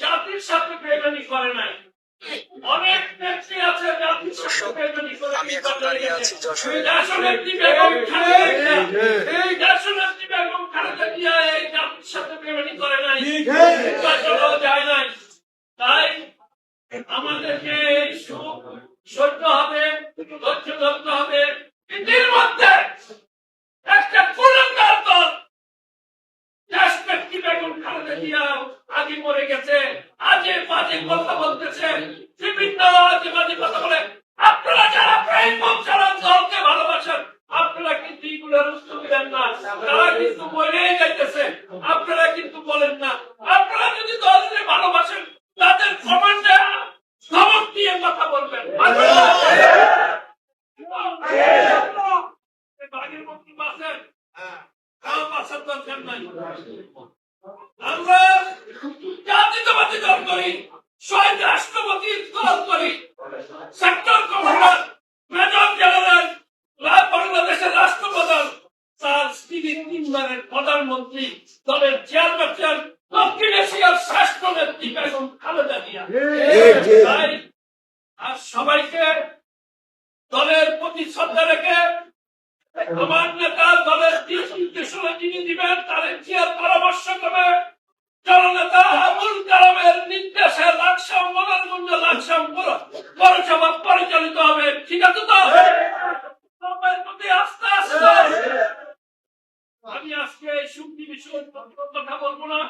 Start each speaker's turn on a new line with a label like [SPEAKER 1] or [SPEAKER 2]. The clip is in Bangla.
[SPEAKER 1] জাতির সাথে বেমানি করে নাই। অনেক ব্যক্তি আছে জাতির সাথে বেমানি করে
[SPEAKER 2] আমি এখন দাঁড়িয়ে আছি যশোরে।
[SPEAKER 1] এই বেগম এই দেশনেত্রী বেগম খালেদা জিয়া এই জাতির সাথে বেমানি করে নাই। নির্বাচনও যায় নাই। তাই আমাদেরকে এই সহ্য হবে ধৈর্য ধরতে হবে। এটির মধ্যে একটা কুলঙ্গার দল দেশব্যাপী বেগম খালেদা জিয়া আগে মরে গেছে। আজে বাজে কথা বলতেছে। বিভিন্ন আজে বাজে কথা বলে আপনারা যারা প্রেম যারা দলকে ভালোবাসেন আপনারা কিন্তু এগুলোর দেন না। তারা কিন্তু মরেই যাইতেছে। আপনারা কিন্তু বলেন না। আপনারা যদি দলকে ভালোবাসেন তাদের কমান্ডে ধমক দিয়ে কথা বলবেন। বাঘের মতো বাসেন বাসার দরকার নাই। আমরা জাতীয়তাবাদী দল করি শহীদ রাষ্ট্রপতি দল করি। সেক্টর কমান্ডার মেজর জেনারেল বাংলাদেশের রাষ্ট্রপ্রধান তার স্ত্রী তিনবারের প্রধানমন্ত্রী দলের চেয়ারম্যান দক্ষিণ এশিয়ার শ্রেষ্ঠ নেত্রী বেগম খালেদা জিয়া। তাই আর সবাইকে দলের প্রতি শ্রদ্ধা রেখে আমার নেতা দলের দিক নির্দেশনা যিনি দিবেন তার জিয়ার ঠিক আছে তো? সময়ের প্রতি আস্তে আস্তে আমি আজকে শুক্তি বিষয়ে কথা বলব না।